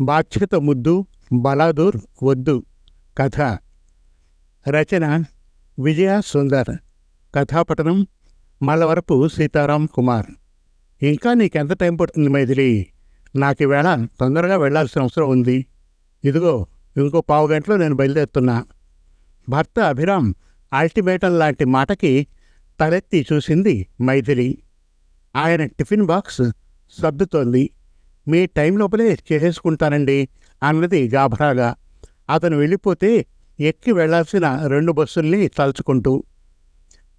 బాధ్యత ముద్దు బలాదూర్ వద్దు. కథ. రచన. విజయ సుందర్. కథాపఠనం మలవరపు సీతారాం కుమార్. ఇంకా నీకెంత టైం పడుతుంది మైథిలి? నాకు ఈవేళ తొందరగా వెళ్ళాల్సిన అవసరం ఉంది. ఇదిగో ఇంకో పావు గంటలో నేను బయలుదేరుతున్నా. భర్త అభిరామ్ అల్టిమేటం లాంటి మాటకి తలెత్తి చూసింది మైథిలి. ఆయన టిఫిన్ బాక్స్ సర్దుతోంది. మీ టైం లోపలే చేసేసుకుంటానండి అన్నది గాభరాగా. అతను వెళ్ళిపోతే ఎక్కి వెళ్ళాల్సిన రెండు బస్సుల్ని తలుచుకుంటూ.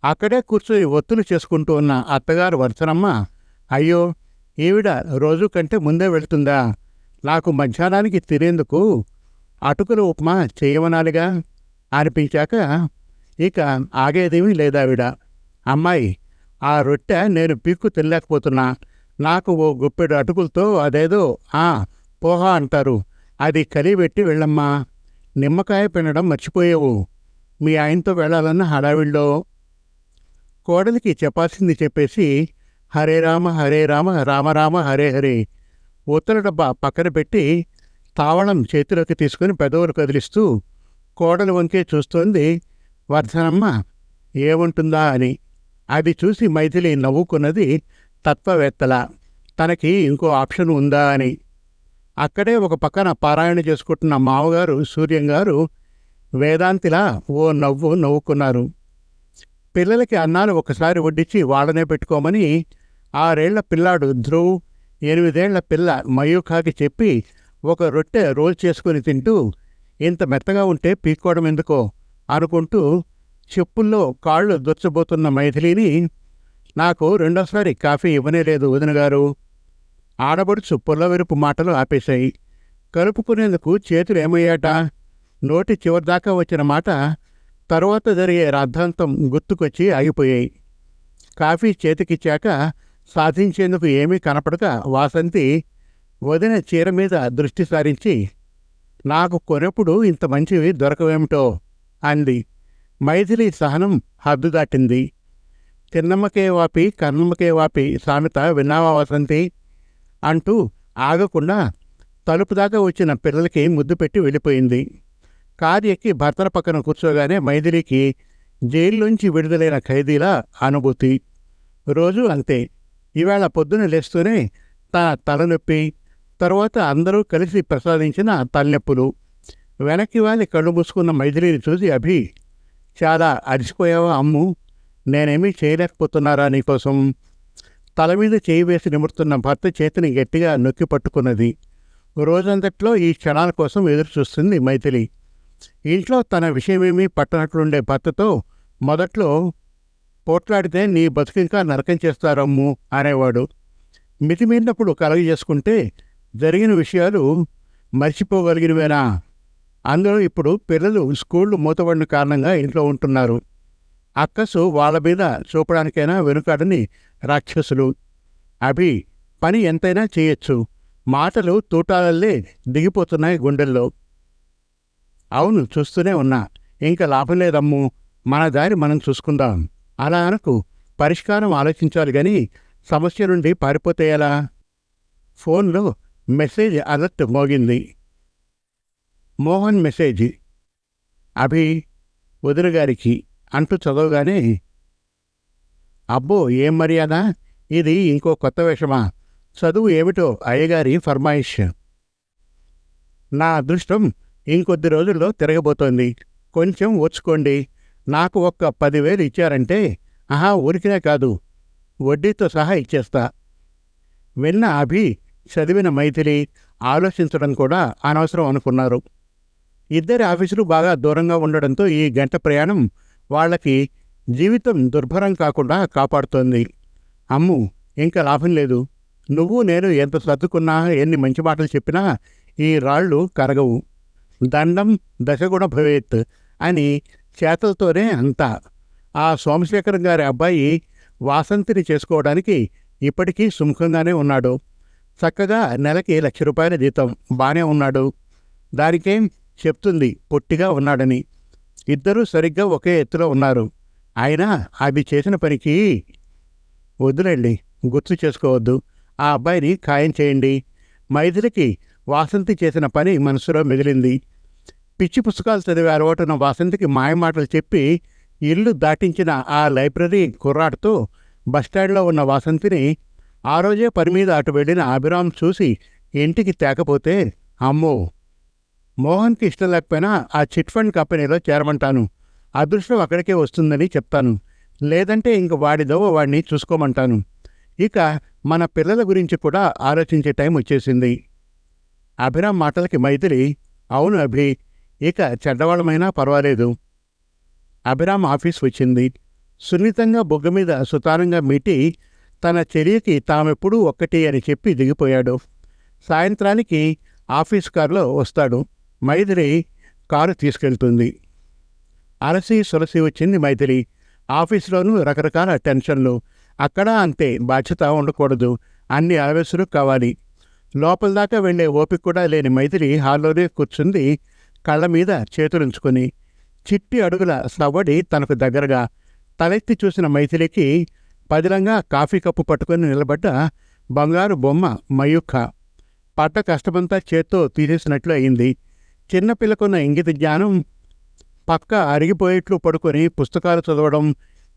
అక్కడే కూర్చొని ఒత్తులు చేసుకుంటూ ఉన్న అత్తగారు వర్చనమ్మ అయ్యో ఈవిడ రోజు కంటే ముందే వెళ్తుందా? నాకు మధ్యాహ్నానికి తినేందుకు అటుకుల ఉప్మా చేయమనాలిగా? అనిపించాక ఇక ఆగేదేమీ లేదావిడ. అమ్మాయి ఆ రొట్టె నేను పీక్కు తినలేకపోతున్నా. నాకు ఓ గుప్పెడు అటుకులతో అదేదో ఆ పోహా అంటారు. అది కలిపెట్టి వెళ్ళమ్మా. నిమ్మకాయ పిండడం మర్చిపోయావు. మీ ఆయనతో వెళ్ళాలన్న హడావిడిలో. కోడలికి చెప్పాల్సింది చెప్పేసి హరే రామ హరే రామ రామ రామ హరే హరే. ఉత్తర డబ్బా పక్కన పెట్టి తావళం చేతిలోకి తీసుకుని పెదవులు కదిలిస్తూ కోడలు వంకే చూస్తోంది వర్ధనమ్మ ఏముంటుందా అని. అది చూసి మైథిలి నవ్వుకున్నది తత్వవేత్తల. తనకి ఇంకో ఆప్షన్ ఉందా అని. అక్కడే ఒక పక్కన పారాయణ చేసుకుంటున్న మామగారు సూర్యంగారు వేదాంతిలా ఓ నవ్వు నవ్వుకున్నారు. పిల్లలకి అన్నాలు ఒకసారి వడ్డించి వాళ్ళనే పెట్టుకోమని ఆరేళ్ళ పిల్లాడు ధ్రువ్ ఎనిమిదేళ్ళ పిల్ల మయూఖాకి చెప్పి ఒక రొట్టె రోల్ చేసుకుని తింటూ ఇంత మెత్తగా ఉంటే పీక్కోవడం ఎందుకో? అనుకుంటూ చెప్పుల్లో కాళ్ళు దొచ్చబోతున్న మైథిలిని నాకు రెండోసారి కాఫీ ఇవ్వనే లేదు వదిన గారు. ఆడబడుచు పుల్లవెరుపు మాటలు ఆపేశాయి. కలుపుకునేందుకు చేతులు ఏమయ్యాట? నోటి చివరిదాకా వచ్చిన మాట తరువాత జరిగే రాద్ధాంతం గుర్తుకొచ్చి ఆగిపోయాయి. కాఫీ చేతికిచ్చాక సాధించేందుకు ఏమీ కనపడక వాసంతి వదిన చీర మీద దృష్టి సారించి నాకు కొనప్పుడు ఇంత మంచివి దొరకవేమిటో అంది. మైథిలి సహనం హద్దు దాటింది. తిన్నమ్మకే వాపి కన్నమ్మకే వాపి సామెత విన్నావా వసంతి అంటూ ఆగకుండా తలుపు దాకా వచ్చిన పిల్లలకి ముద్దు పెట్టి వెళ్ళిపోయింది. కారు ఎక్కి భర్తల పక్కన కూర్చోగానే మైథిలికి జైల్లోంచి విడుదలైన ఖైదీల అనుభూతి. రోజు అంతే. ఇవాళ పొద్దున లేస్తూనే తన తలనొప్పి తరువాత అందరూ కలిసి ప్రసాదించిన తలనొప్పులు. వెనక్కి వాలి కళ్ళు మూసుకున్న మైథిలిని చూసి అభి చాలా అరిసిపోయావా అమ్ము? నేనేమీ చేయలేకపోతున్నారా నీకోసం? తల మీద చేయి వేసి నిమురుతున్న భర్త చేతిని గట్టిగా నొక్కి పట్టుకున్నది. రోజంతట్లో ఈ క్షణాల కోసం ఎదురు చూస్తుంది మైథిలి. ఇంట్లో తన విషయమేమీ పట్టనట్లుండే భర్తతో మొదట్లో పోట్లాడితే నీ బతుకింకా నరకం చేస్తారమ్ము అనేవాడు. మితిమీరినప్పుడు కలగజేసుకుంటే జరిగిన విషయాలు మర్చిపోగలిగినవేనా? అందులో ఇప్పుడు పిల్లలు స్కూళ్ళు మూతబడిన కారణంగా ఇంట్లో ఉంటున్నారు. అక్కసు వాళ్ళ మీద చూపడానికైనా వెనుకాడని రాక్షసులు. అభి పని ఎంతైనా చేయొచ్చు. మాటలు తూటాలల్లే దిగిపోతున్నాయి గుండెల్లో. అవును చూస్తూనే ఉన్నా. ఇంకా లాభం లేదమ్ము. మన దారి మనం చూసుకుందాం. అలా అనకు. పరిష్కారం ఆలోచించాలి గాని సమస్య నుండి పారిపోతే ఎలా? ఫోన్లో మెసేజ్ అలర్ట్ మోగింది. మోహన్ మెసేజ్. అభి వదినగారికి. అంటూ చదవగానే అబ్బో ఏం మర్యాద? ఇది ఇంకో కొత్త విషమా? చదువు ఏమిటో అయ్యగారి ఫర్మాయిష్. నా అదృష్టం ఇంకొద్ది రోజుల్లో తిరగబోతోంది. కొంచెం ఓర్చుకోండి. నాకు ఒక్క పదివేలు ఇచ్చారంటే ఆహా ఊరికినే కాదు. వడ్డీతో సహా ఇచ్చేస్తా. విన్న అభి చదివిన మైథిలి ఆలోచించడం కూడా అనవసరం అనుకున్నారు. ఇద్దరి ఆఫీసులు బాగా దూరంగా ఉండడంతో ఈ గంట ప్రయాణం వాళ్ళకి జీవితం దుర్భరం కాకుండా కాపాడుతోంది. అమ్ము ఇంకా లాభం లేదు. నువ్వు నేను ఎంత సర్దుకున్నా ఎన్ని మంచి మాటలు చెప్పినా ఈ రాళ్ళు కరగవు. దండం దశగుణ భవేత్ అని చేతలతోనే అంతా. ఆ సోమశేఖరం గారి అబ్బాయి వాసంతిని చేసుకోవడానికి ఇప్పటికీ సుముఖంగానే ఉన్నాడు. చక్కగా నెలకి లక్ష రూపాయల జీతం బాగానే ఉన్నాడు. దానికేం చెప్తుంది పొట్టిగా ఉన్నాడని. ఇద్దరూ సరిగ్గా ఒకే ఎత్తులో ఉన్నారు. ఆయన అది చేసిన పనికి వద్దులేండి గుర్తు చేసుకోవద్దు. ఆ అబ్బాయిని ఖాయం చేయండి. మైథిలికి వాసంతి చేసిన పని మనసులో మిగిలింది. పిచ్చి పుస్తకాలు చదివే అలవాటున్న వాసంతికి మాయమాటలు చెప్పి ఇల్లు దాటించిన ఆ లైబ్రరీ కుర్రాడుతూ బస్టాండ్లో ఉన్న వాసంతిని ఆ రోజే పని మీద అటు వెళ్ళిన అభిరామ్ చూసి ఇంటికి తేకపోతే అమ్మో! మోహన్కి ఇష్టం లేకపోయినా ఆ చిట్ ఫండ్ కంపెనీలో చేరమంటాను. అదృష్టం అక్కడికే వస్తుందని చెప్తాను. లేదంటే ఇంక వాడిదో వాడిని చూసుకోమంటాను. ఇక మన పిల్లల గురించి కూడా ఆలోచించే టైం వచ్చేసింది. అభిరామ్ మాటలకి మైథిలి అవును అభి ఇక చెడ్డవాళ్ళమైనా పర్వాలేదు. అభిరామ్ ఆఫీస్ వచ్చింది. సున్నితంగా బొగ్గ మీద సుతారంగా మీటి తన చెల్లికి తామెప్పుడూ ఒక్కటి అని చెప్పి దిగిపోయాడు. సాయంత్రానికి ఆఫీస్ కారులో వస్తాడు. మైథిలి కారు తీసుకెళ్తుంది. అలసి సొలసి వచ్చింది మైథిలి. ఆఫీస్లోనూ రకరకాల టెన్షన్లు. అక్కడ అంతే బాధ్యత ఉండకూడదు. అన్ని ఆవేశలు కావాలి. లోపల దాకా వెళ్ళే ఓపిక కూడా లేని మైథిలి హాల్లోనే కూర్చుంది కళ్ళ మీద చేతులుంచుకొని. చిట్టి అడుగుల సవ్వడి తనకు దగ్గరగా. తలెత్తి చూసిన మైథిలికి పదిలంగా కాఫీ కప్పు పట్టుకొని నిలబడ్డ బంగారు బొమ్మ మయూఖ. పట్ట కష్టమంతా చేత్తో తీసేసినట్లు అయింది. చిన్నపిల్లకున్న ఇంగిత జ్ఞానం పక్క అరిగిపోయేట్లు పడుకొని పుస్తకాలు చదవడం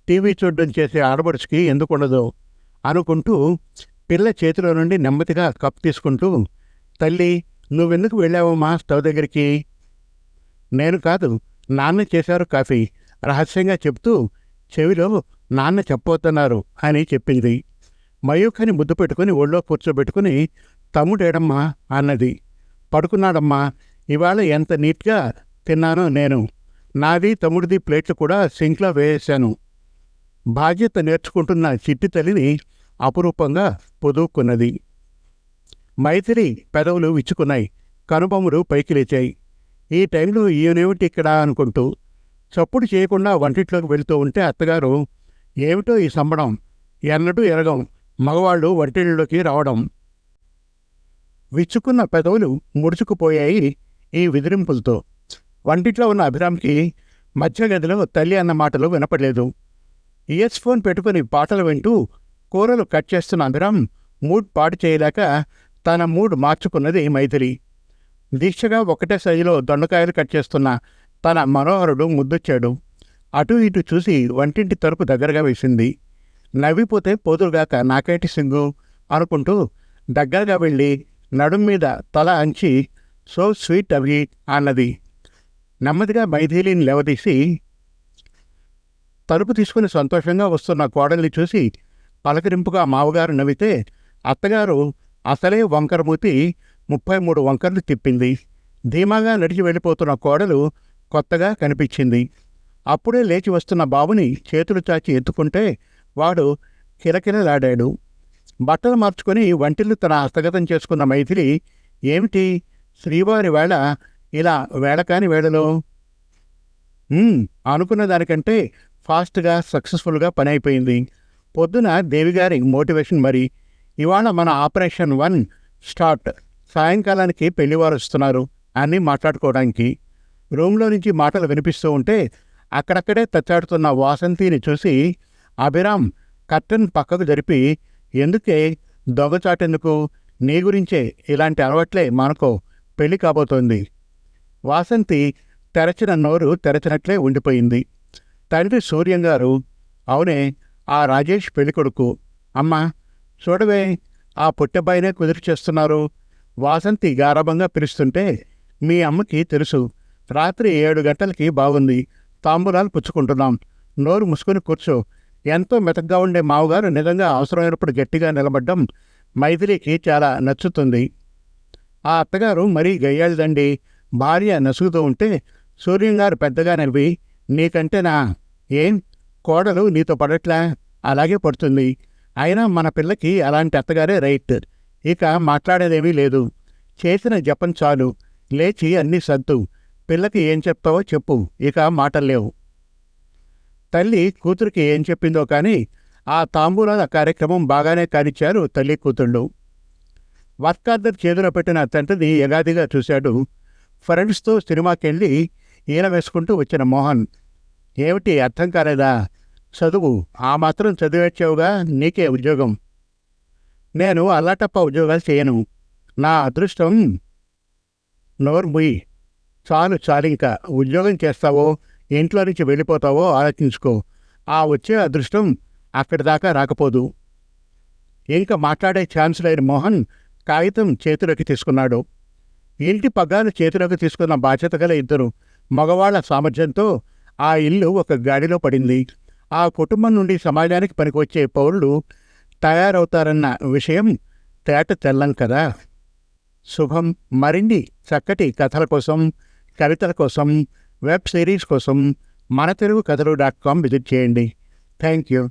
టీవీ చూడడం చేసే ఆడబడుచుకి ఎందుకుండదు? అనుకుంటూ పిల్ల చేతిలో నుండి నెమ్మదిగా కప్ తీసుకుంటూ తల్లి నువ్వెందుకు వెళ్ళావమ్మా స్టవ్ దగ్గరికి? నేను కాదు నాన్న చేశారు కాఫీ. రహస్యంగా చెప్తూ చెవిలో నాన్న చెప్పొద్దన్నారు అని చెప్పింది. మయూఖని ముద్దు పెట్టుకుని ఒళ్ళో కూర్చోబెట్టుకుని తమ్ముడేడమ్మా అన్నది. పడుకున్నాడమ్మా ఇవాళ ఎంత నీట్గా తిన్నానో నేను. నాది తమ్ముడిది ప్లేట్లు కూడా సింక్లో వేసేశాను. బాధ్యత నేర్చుకుంటున్న చిట్టి తల్లిని అపురూపంగా పొదువుకున్నది మైథిలి పెదవులు విచ్చుకున్నాయి. కనుబొమ్మలు పైకి లేచాయి. ఈ టైంలో ఈయనేమిటి ఇక్కడ అనుకుంటూ చప్పుడు చేయకుండా వంటిట్లోకి వెళ్తూ ఉంటే అత్తగారు ఏమిటో ఈ సంబడం? ఎన్నటూ ఎరగం. మగవాళ్ళు వంటిళ్ళలోకి రావడం. విచ్చుకున్న పెదవులు ముడుచుకుపోయాయి. ఈ విదిరింపులతో. వంటిట్లో ఉన్న అభిరామ్కి మధ్య గదిలో తల్లి అన్న మాటలు వినపడలేదు. ఇయర్స్ ఫోన్ పెట్టుకుని పాటలు వింటూ కూరలు కట్ చేస్తున్న అభిరామ్ మూడ్ పాడు చేయలేక తన మూడ్ మార్చుకున్నది మైథిలి. దీక్షగా ఒకటే సైజులో దొండకాయలు కట్ చేస్తున్న తన మనోహరుడు ముద్దొచ్చాడు. అటు ఇటు చూసి వంటింటి తలుపు దగ్గరగా వేసింది. నవ్విపోతే పోదురుగాక నాకేటి సింగు? అనుకుంటూ దగ్గరగా వెళ్ళి నడుం మీద తల అంచి సో స్వీట్ అవి అన్నది. నెమ్మదిగా మైథిలిని లేవదీసి తలుపు తీసుకుని సంతోషంగా వస్తున్న కోడల్ని చూసి పలకరింపుగా మావగారు నవ్వితే అత్తగారు అసలే వంకరమూతి ముప్పై మూడు వంకర్లు తిప్పింది. ధీమాగా నడిచి వెళ్ళిపోతున్న కోడలు కొత్తగా కనిపించింది. అప్పుడే లేచి వస్తున్న బాబుని చేతులు చాచి ఎత్తుకుంటే వాడు కిలకిలలాడాడు. బట్టలు మార్చుకొని వంటిల్లు తన హస్తగతం చేసుకున్న మైథిలి ఏమిటి? శ్రీవారి వేళ ఇలా వేళకాని వేళలో అనుకున్న దానికంటే ఫాస్ట్గా సక్సెస్ఫుల్గా పని అయిపోయింది. పొద్దున దేవిగారి మోటివేషన్ మరి ఇవాళ మన ఆపరేషన్ వన్ స్టార్ట్. సాయంకాలానికి పెళ్ళివారు వస్తున్నారు అని మాట్లాడుకోవడానికి. రూమ్లో నుంచి మాటలు వినిపిస్తూ ఉంటే అక్కడక్కడే తచ్చాడుతున్న వాసంతిని చూసి అభిరామ్ కర్టన్ పక్కకు జరిపి ఎందుకే దొంగచాటెందుకు నీ గురించే ఇలాంటి అలవాట్లే మనకో. పెళ్ళి కాబోతోంది. వాసంతి తెరచిన నోరు తెరచినట్లే ఉండిపోయింది. తండ్రి సూర్యం గారు అవునే ఆ రాజేష్ పెళ్ళికొడుకు. అమ్మా చూడవే ఆ పుట్టబ్బాయినే కుదిరి చేస్తున్నారు. వాసంతి గారభంగా పిలుస్తుంటే మీ అమ్మకి తెలుసు రాత్రి ఏడు గంటలకి బాగుంది తాంబూలాలు పుచ్చుకుంటున్నాం. నోరు ముసుకుని కూర్చో. ఎంతో మెతగ్గా ఉండే మావగారు నిజంగా అవసరమైనప్పుడు గట్టిగా నిలబడ్డం మైథిలికి చాలా నచ్చుతుంది. ఆ అత్తగారు మరీ గయ్యాళ్ళదండి భార్య నసుగుతూ ఉంటే సూర్యం గారు పెద్దగా నవ్వి నీకంటేనా ఏం? కోడలు నీతో పడట్లా? అలాగే పడుతుంది. అయినా మన పిల్లకి అలాంటి అత్తగారే రైట్. ఇక మాట్లాడేదేమీ లేదు. చేసిన జపం చాలు. లేచి అన్నీ సర్దు. పిల్లకి ఏం చెప్తావో చెప్పు. ఇక మాటల్లేవు తల్లి కూతురికి ఏం చెప్పిందో కానీ ఆ తాంబూలాల కార్యక్రమం బాగానే కానిచ్చారు తల్లి కూతుళ్ళు. వర్క్ ఆర్డర్ చేతిలో పెట్టిన తండ్రిని యగాదిగా చూశాడు. ఫ్రెండ్స్తో సినిమాకి వెళ్ళి ఈల వేసుకుంటూ వచ్చిన మోహన్. ఏమిటి అర్థం కాలేదా? చదువు ఆ మాత్రం చదివేచ్చావుగా? నీకే ఉద్యోగం. నేను అల్లాటప్ప ఉద్యోగాలు చేయను. నా అదృష్టం నోర్ముయి చాలు చాలు ఇంకా. ఉద్యోగం చేస్తావో ఇంట్లో నుంచి వెళ్ళిపోతావో ఆలోచించుకో. ఆ వచ్చే అదృష్టం అక్కడి దాకా రాకపోదు. ఇంకా మాట్లాడే ఛాన్స్ లేని మోహన్ కాగితం చేతిలోకి తీసుకున్నాడు. ఇంటి పగ్గాలు చేతిలోకి తీసుకున్న బాధ్యత గల ఇద్దరు మగవాళ్ళ సామర్థ్యంతో ఆ ఇల్లు ఒక గాడిలో పడింది. ఆ కుటుంబం నుండి సమాజానికి పనికొచ్చే పౌరులు తయారవుతారన్న విషయం తేట తెల్లం కదా. శుభం. మరిన్ని చక్కటి కథల కోసం కవితల కోసం వెబ్ సిరీస్ కోసం మన తెలుగు కథలు డాట్ కామ్ విజిట్ చేయండి. Thank you